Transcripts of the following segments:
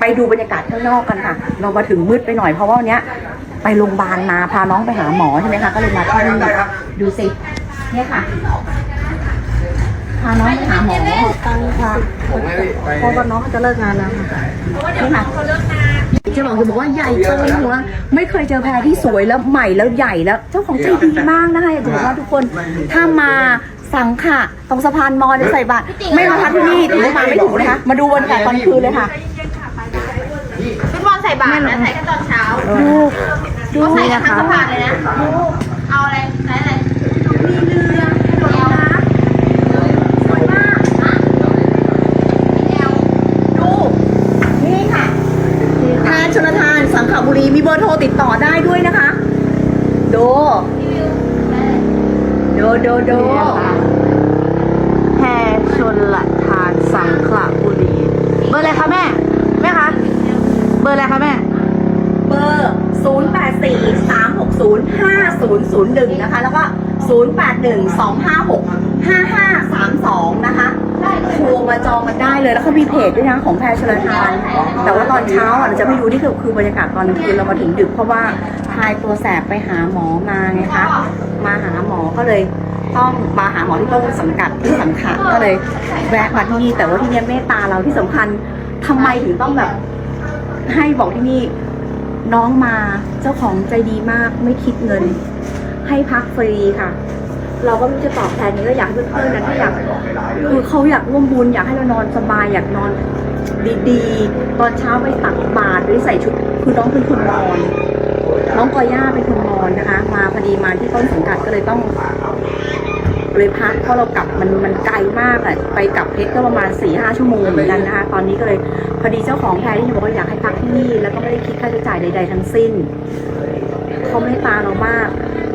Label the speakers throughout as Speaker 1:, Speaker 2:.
Speaker 1: ไปดูบรรยากาศข้างนอกกันค่ะ เรามาถึงมืดไปหน่อยเพราะว่าวันเนี้ยไปโรงพยาบาลมาพาน้องไปหาหมอใช่ไหมคะก็เลยมาที่นี่ดูสิเนี่ยค่ะพาน้องไปหาหมอ
Speaker 2: ตังค่ะเพราะว่าน้องเขาจะเลิกงานแล้วค่ะ
Speaker 1: นี่ค่ะจะบอกจะบอกว่าใหญ่โตหัวไม่เคยเจอแพรที่สวยแล้วใหม่แล้วใหญ่แล้ว เจ้าของใจดีมากนะคะอยากจะบอกว่าทุกคนถ้ามาสังขะตรงสะพานมอญใส่บาตรไม่มาพักที่นี่ถือว่ามาไม่ถูกนะคะมาดูบรรยากาศตอนคืนเลยค่ะ
Speaker 3: ฟุตบอลใส่บาตรนะใส่แค่ตอนเช้า
Speaker 1: ดูดู
Speaker 3: เขาใส่กัน
Speaker 1: นะ
Speaker 3: ทั้ง
Speaker 1: คะ
Speaker 3: สะพานเลยนะเอาอะไรใส่อะไร
Speaker 1: มีเรือถนนน้ำสวยมากนะดูนี่ค่ะทานชนทานสังขบุรีมีเบอร์โทรติดต่อได้ด้วยนะคะดูดูดูดู
Speaker 2: แพ
Speaker 1: 0 0 1 นะคะ แล้วก็ 0 8 1 2 5 6 5 5 3 2 นะคะโทรมาจองมันได้เลยแล้วเขามีเพจด้วยนะของแพรชลทาน แต่ว่าตอนเช้าอะเราจะไม่รู้นี่คือคือบรรยากาศตอนคืนเรามาถึงดึกเพราะว่าพายตัวแสบไปหาหมอมาไงคะ มาหาหมอก็เลยต้องมาหาหมอที่ต้นสังกัดที่สังขะก็เลยแวะมาที่นี่แต่ว่าที่นี่เมตตาเราที่สำคัญทำไมถึงต้องแบบ ให้บอกที่นี่น้องมาเจ้าของใจดีมากไม่คิดเงิน ให้พักฟรีค่ะ เราก็ไม่จะตอบแทนนี้ก็อยากให้เพื่อนๆนะที่อยากคือเขาอยากร่วมบุญอยากให้เรานอนสบายอยากนอนดีๆ ตอนเช้าไปตักบาตรหรือใส่ชุดคือน้องเป็นคนนอน น้องกอย่าเป็นคนนอนนะคะ มาพอดีมาที่ต้นสังกัดก็เลยต้องเลยพักเพราะเรากลับมันมันไกลมากอะไปกลับเพชรก็ประมาณสี่ห้าชั่วโมงเหมือนกันนะคะตอนนี้ก็เลยพอดีเจ้าของแพรที่บอกว่าอยากให้พักที่นี่แล้วก็ไม่ได้คิดค่าใช้จ่ายใด ๆ ทั้งสิ้นเขาไม่ตาเรา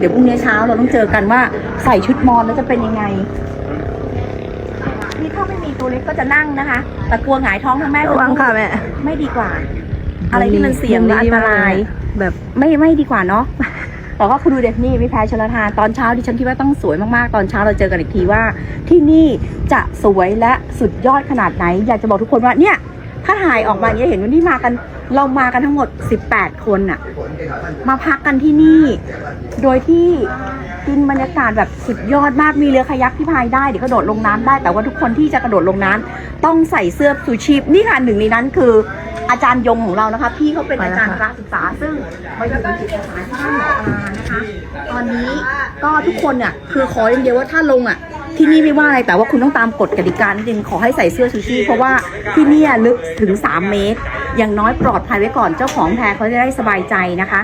Speaker 1: ดี๋ยวพรุ่งนี้เช้าเราต้องเจอกันว่าใส่ชุดมอนแล้วจะเป็นยังไงนี่ถ้าไม่มีตัวเล็กก็จะนั่งนะคะแต่กลัวหงายท้องทั้งแม่
Speaker 2: ระวังค่ะแม่
Speaker 1: ไม่ดีกว่า อะไรที่มันเสี่ยงและอันตราย
Speaker 2: แบบ
Speaker 1: ไม่ไม่ดีกว่าเนาะแต่ก็คือดูเด็กนี่พี่แพ้ชลทานตอนเช้าดิฉันคิดว่าต้องสวยมากๆ ตอนเช้าเราเจอกันอีกทีว่า ที่นี่จะสวยและสุดยอดขนาดไหน อยากจะบอกทุกคนว่าเนี่ย ถ้าถ่ายออกมาเนี่ยเห็นว่านี่มากันเรามากันทั้งหมด 18 คนอะมาพักกันที่นี่ โดยที่กินบรรยากาศแบบสุดยอดมากมีเรือคายักที่พายได้เดี๋ยวกระโดดลงน้ำได้ แต่ว่าทุกคนที่จะกระโดดลงน้ำต้องใส่เสื้อชูชีพนี่ค่ะหนึ่งในนั้นคือ อาจารย์ยงของเรานะคะ พี่เขาเป็นอาจารย์พระศึกษาซึ่งมาอยู่เป็นจิตอาสาที่บ้านหมอปลานะคะ ตอนนี้ก็ทุกคนเนี่ยคือขออย่างเดียวว่าถ้าลงอะ ที่นี่ไม่ว่าอะไรแต่ว่าคุณต้องตามกฎกติกาจริงขอให้ใส่เสื้อชูชีพเพราะว่าที่นี่ลึกถึง 3 เมตร อย่างน้อยปลอดภัยไว้ก่อนเจ้าของแพเขาจะได้สบายใจนะคะ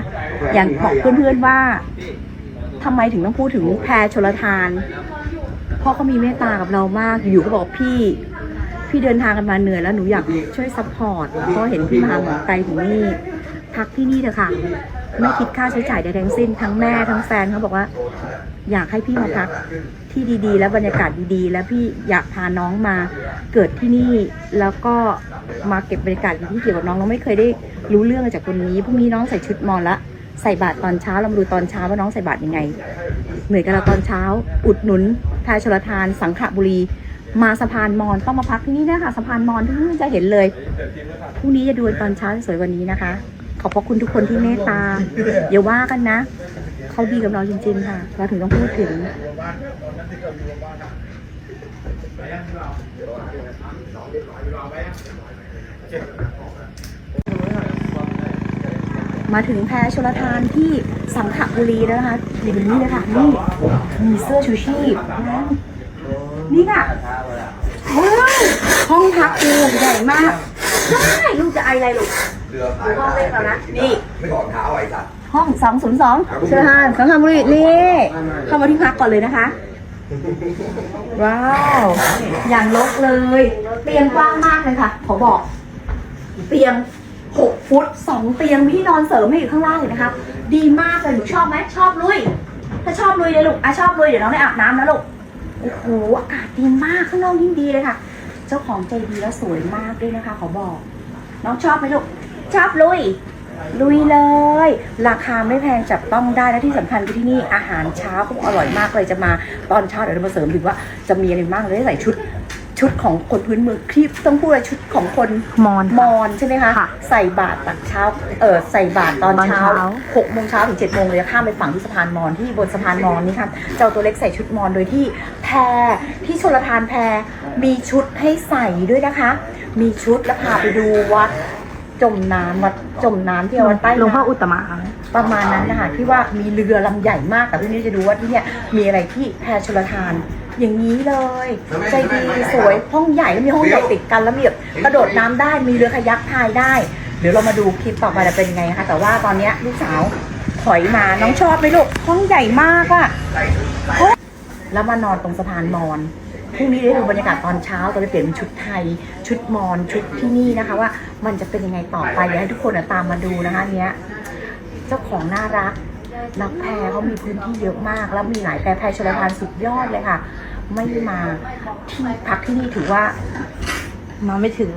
Speaker 1: อย่างบอกเพื่อนๆว่าทำไมถึงต้องพูดถึงแพชลทานเพราะเขามีเมตตากับเรามากอยู่ก็บอกพี่พี่เดินทางกันมาเหนื่อยแล้วหนูอยากช่วยซัพพอร์ตเพราะเห็นพี่มาหมอไกลถึงนี่พักที่นี่เถอะค่ะ ไม่คิดค่าใช้จ่ายใดทั้งสิ้น ทั้งแม่ทั้งแฟนเขาบอกว่า อยากให้พี่มาพักที่ดีๆ และบรรยากาศดีๆ แล้วพี่อยากพาน้องมาเกิดที่นี่แล้วก็มาเก็บบรรยากาศที่เกี่ยวกับน้องเราไม่เคยได้รู้เรื่องจากคนนี้พรุ่งนี้น้องใส่ชุดมอละใส่บาตรตอนเช้าเรามาดูตอนเช้าว่าน้องใส่บาตรยังไง เหนื่อยกันเราตอนเช้า อุดหนุนทายชลทาน สังขบุรี มาสะพานมอนต้องมาพักที่นี่นะคะสะพานมอนที่นี่จะเห็นเลยพรุ่งนี้จะดูตอนเช้าสวยกวันนี้นะคะ ขอบพระคุณทุกคนที่เมตตาอย่าว่ากันนะ เขาดีกับเราจริง ๆ ค่ะ เราถึงต้องพูดถึง มาถึงแพชลทานที่สังขบุรีแล้วนะคะอยู่นี่เลยค่ะ นี่ มีเสื้อชูชีพนี่ค่ะห้องพักดูใหญ่มากใช่ลูกจะไออะไรลูก
Speaker 4: เรือพา
Speaker 1: ดู
Speaker 4: ย
Speaker 1: ห้องเล็กแล้วนะนี่
Speaker 4: ไม่ถอดเท้าไอ้สัตว์
Speaker 1: ห้องสองศูนย์สองชลทานสังขบุรีนี่เข้ามาที่พักก่อนเลยนะคะ ว้าว อย่างลกเลย เตียงกว้างมากเลยค่ะ ขอบอก เตียงหกฟุตสองเตียงมีที่นอนเสริมให้อยู่ข้างล่างเลยนะคะ ดีมากเลยหนูชอบไหมชอบลุย ถ้าชอบลุยเลยลูกอะชอบลุยเดี๋ยวน้องได้อาบน้ำนะลูกโอ้โหอากาศดีมากข้างนอกยิ่งดีเลยค่ะ เจ้าของใจดีแล้วสวยมากด้วยนะคะ ขอบอก น้องชอบไหมลูก ชอบลุย ลุยเลย ราคาไม่แพงจับต้องได้และที่สำคัญคือที่นี่อาหารเช้าเขาบอกอร่อยมากเลยจะมาตอนเช้าเดี๋ยวเรามาเสริมถึงว่าจะมีอะไรบ้างเลยใส่ชุดชุดของคนพื้นเมืองที่ต้องพูดว่าชุดของคน
Speaker 2: มอน
Speaker 1: มอญใช่ไหมคะ
Speaker 2: ค่ะ
Speaker 1: ใส่บาตรตักเช้าเออใส่บาตรตอน
Speaker 2: ตอน
Speaker 1: เช้า
Speaker 2: เช้า
Speaker 1: หกโมงเช้าถึงเจ็ดโมงเลยข้ามไปฝั่งที่สะพานมอญที่บนสะพานมอญนี่ค่ะเจ้าตัวเล็กใส่ชุดมอญโดยที่แพรที่ชลทานแพรมีชุดให้ใส่ด้วยนะคะ มีชุดแล้วพาไปดูวัด จมน้ำวัดจมน้ำที่วัดใต้
Speaker 2: หลวงพ่อ
Speaker 1: น้ำ
Speaker 2: อุตตมะ
Speaker 1: ประมาณนั้นนะคะที่ว่ามีเรือลำใหญ่มากแต่พี่นี่จะดูว่าที่เนี่ยมีอะไรที่แพรชลทาน อย่างนี้เลย ใจดีสวยห้องใหญ่แล้วมีห้องใหญ่ติดกันแล้วมีแบบกระโดดน้ำได้มีเรือคายักพายได้ เดี๋ยวเรามาดูคลิปต่อไปจะเป็นยังไงนะคะแต่ว่าตอนเนี้ยลูกสาวถอยมาน้องชอบไหมลูกห้องใหญ่มากอะแล้วมานอนตรงสะพานมอญพ รุ่งนี้ได้ดูบรรยากาศตอนเช้าตอนไปเปลี่ยนเป็นชุดไทย ชุดมอนชุดที่นี่นะคะ ว่ามันจะเป็นยังไงต่อไปอยากให้ทุกคนตามมาดูนะคะเนี้ยเจ้าของน่ารักนักแพรเขามีพื้นที่เยอะมาก แล้วมีหลายแพรแพรชลทานสุดยอดเลยค่ะ ไม่มาที่พักที่นี่ถือว่า
Speaker 2: มาไม่ถึง